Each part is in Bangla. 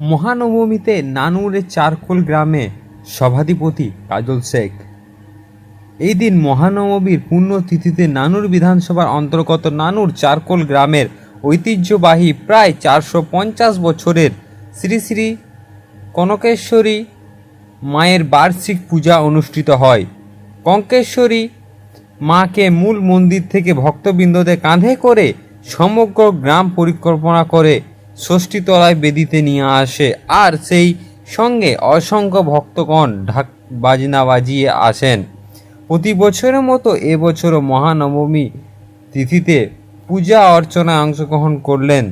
মহানবমীতে নানুরের চারকোল গ্রামে সভাধিপতি কাজল শেখ। এই দিন মহানবমীর পুণ্যতিথিতে নানুর বিধানসভার অন্তর্গত নানুর চারকোল গ্রামের ঐতিহ্যবাহী প্রায় চারশো পঞ্চাশ বছরের শ্রী শ্রী কনকেশ্বরী মায়ের বার্ষিক পূজা অনুষ্ঠিত হয়। কঙ্কেশ্বরী মাকে মূল মন্দির থেকে ভক্তবৃন্দদের কাঁধে করে সমগ্র গ্রাম পরিকল্পনা করে ষষ্ঠীতলায় বেদিতে নিয়ে আসে, আর সেই সঙ্গে অসংখ্য ভক্তগণ ঢাক বাজনা বাজিয়ে আসেন। প্রতি বছরের মতো এবছরও মহানবমী তিথিতে পূজা অর্চনায় অংশগ্রহণ করলেন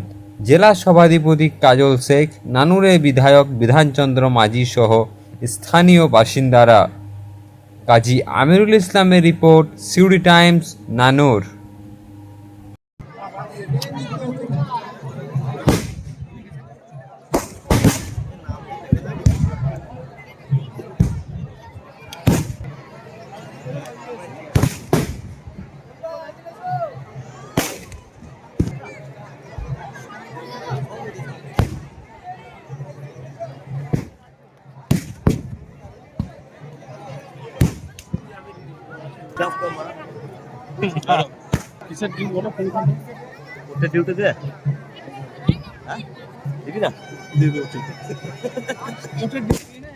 জেলা সভাধিপতি কাজল শেখ নানুরের বিধায়ক বিধানচন্দ্র মাঝি সহ স্থানীয় বাসিন্দারা। কাজী আমিরুল ইসলামের রিপোর্ট, সিউড়ি টাইমস, নানুর। কিসের ডিম বলো ফোন করো ওটা ডিউটি দে হ্যাঁ? দেখি না। দেবো ঠিক করে দিয়ে দেবো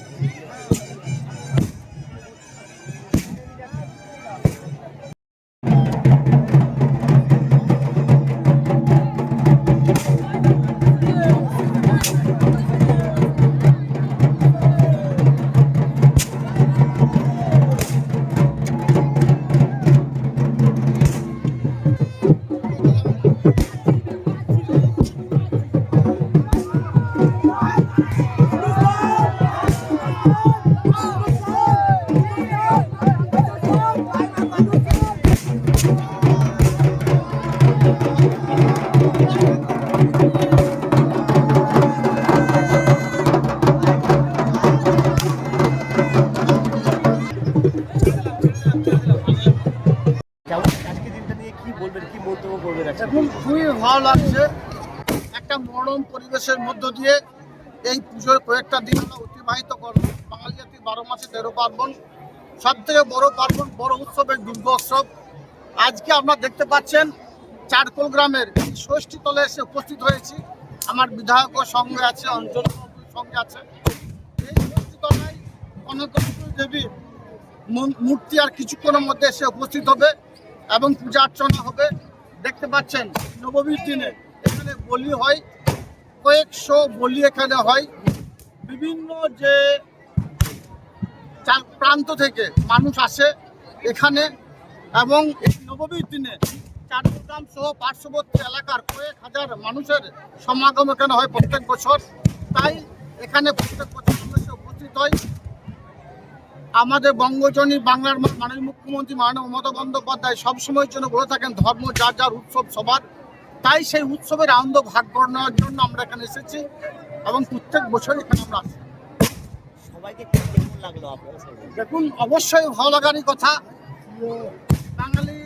বলবেন, কি মন্তব্য করবেন এখন খুবই ভালো লাগছে। একটা মনোরম পরিবেশের মধ্য দিয়ে এই পুজোর কয়েকটা দিন আমরা অতিবাহিত করব। বাঙালি জাতি বারো মাসে তেরো পার্বণ সব থেকে বড় পার্বণ, বড় উৎসবের দুর্গা উৎসব আজকে আপনারা দেখতে পাচ্ছেন, চারকোল গ্রামের ষষ্ঠী তলে এসে উপস্থিত হয়েছি। আমার বিধায়কও সঙ্গে আছে, অঞ্চল সঙ্গে আছে। এই ষষ্ঠী তলায় কনকেশ্বরী দেবীর মূ- মূর্তি আর কিছুক্ষণের মধ্যে এসে উপস্থিত হবে। এবং পূজা অর্চনা হবে। দেখতে পাচ্ছেন, নবমীর দিনে এখানে বলি হয়, কয়েকশো বলি এখানে হয়। বিভিন্ন যে চার প্রান্ত থেকে মানুষ আসে এখানে এবং নবমীর দিনে চারগ্রাম সহ পার্শ্ববর্তী এলাকার কয়েক হাজার মানুষের সমাগম এখানে হয় প্রত্যেক বছর। তাই এখানে প্রত্যেক বছর উপস্থিত হয়। আমাদের বঙ্গজনী বাংলার মাননীয় মুখ্যমন্ত্রী মাননীয় মমতা বন্দ্যোপাধ্যায় সবসময়ের জন্য বলে থাকেন ধর্ম যার যার উৎসব সবার। তাই সেই উৎসবের আনন্দ ভাগ করে নেওয়ার জন্য আমরা এখানে এসেছি এবং প্রত্যেক বছর এখানে আমরা আসি। সবাইকে লাগল দেখুন অবশ্যই ভালো লাগারই কথা। বাঙালি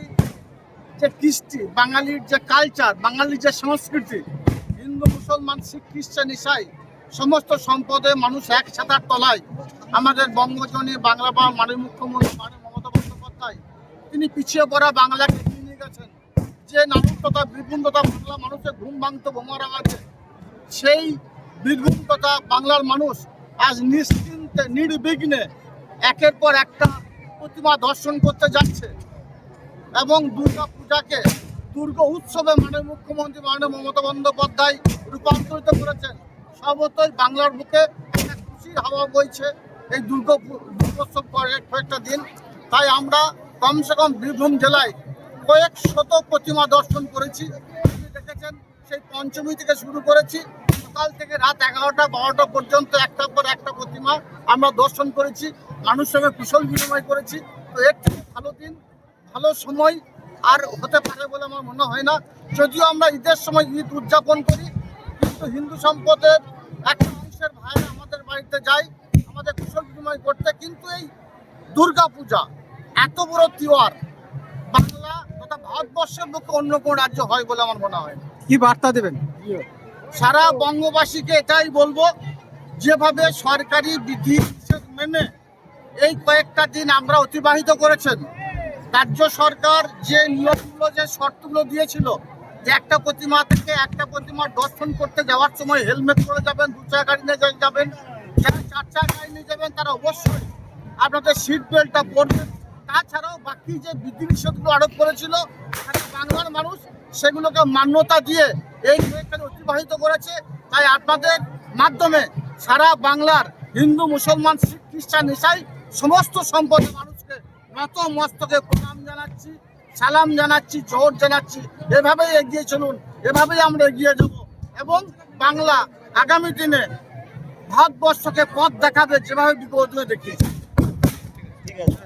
যে কৃষ্টি বাঙালির যে কালচার বাঙালির যে সংস্কৃতি হিন্দু মুসলমান শিখ খ্রিস্টান ইসাই সমস্ত সম্পদে মানুষ এক ছাতার তলায়। আমাদের বঙ্গজনী বাংলা বা মাননীয় মুখ্যমন্ত্রী মাননীয় মমতা বন্দ্যোপাধ্যায়, তিনি পিছিয়ে পড়া বাংলাকে নিয়ে গেছেন। যে বীরভূম তথা বাংলা মানুষের ঘুম ভাঙতো, বোমার আওয়াজে, সেই তথা বাংলার মানুষ আজ নিশ্চিন্তে, নির্বিঘ্নে একের পর একটা প্রতিমা দর্শন করতে যাচ্ছে এবং দুর্গা পূজাকে দুর্গা উৎসবে মাননীয় মুখ্যমন্ত্রী, মাননীয় মমতা বন্দ্যোপাধ্যায় রূপান্তরিত করেছেন। সর্বতই বাংলার বুকে খুশির হাওয়া বইছে এই দুর্গোৎসব কয়েক কয়েকটা দিন। তাই আমরা কমসে কম বীরভূম জেলায় কয়েক শত প্রতিমা দর্শন করেছি। দেখেছেন, সেই পঞ্চমী থেকে শুরু করেছি। সকাল থেকে রাত এগারোটা, বারোটা পর্যন্ত একটার পর একটা প্রতিমা আমরা দর্শন করেছি। মানুষের সঙ্গে কুশল বিনিময় করেছি। তো এর থেকে ভালো দিন, ভালো সময় আর হতে পারে বলে আমার মনে হয় না। যদিও আমরা ঈদের সময় ঈদ উদযাপন করি কিন্তু হিন্দু সম্পদের একটা অংশের ভাই আমাদের বাড়িতে যায় আমাদের কুশল বিনিময় করতে কিন্তু এই দুর্গা পূজা এত বড় তিওয়ার বাংলা তথা ভারতবর্ষের বুকে অন্য কোনো রাজ্য হয় বলে আমার মনে হয়। কি বার্তা দেবেন সারা বঙ্গবাসীকে এটাই বলব যেভাবে সরকারি বিধি নিষেধ মেনে এই কয়েকটা দিন আমরা অতিবাহিত করেছেন রাজ্য সরকার যে নিয়মগুলো যে শর্তগুলো দিয়েছিল যে একটা প্রতিমা থেকে একটা প্রতিমা দর্শন করতে যাওয়ার সময় হেলমেট পরে যাবেন, দু চাকা গাড়ি নিয়ে যাবেন, যারা চার চাকা গাড়ি নিয়ে যাবেন তারা অবশ্যই আপনাদের সিট বেল্টটা পরবেন তাছাড়াও বাকি যে বিধি নিষেধগুলো আরোপ করেছিল বাংলার মানুষ সেগুলোকে মান্যতা দিয়ে এই এখানে অতিবাহিত করেছে। তাই আপনাদের মাধ্যমে সারা বাংলার হিন্দু, মুসলমান, শিখ, খ্রিস্টান, ইসাই, সমস্ত সম্পদের মানুষকে নত মস্তকে প্রণাম জানাচ্ছি। সালাম জানাচ্ছি, জোর জানাচ্ছি। এভাবেই এগিয়ে চলুন, এভাবেই আমরা এগিয়ে যাব। এবং বাংলা আগামী দিনে ভারতবর্ষকে পথ দেখাবে যেভাবে বিপদ হয়ে দেখিয়েছে। ঠিক আছে।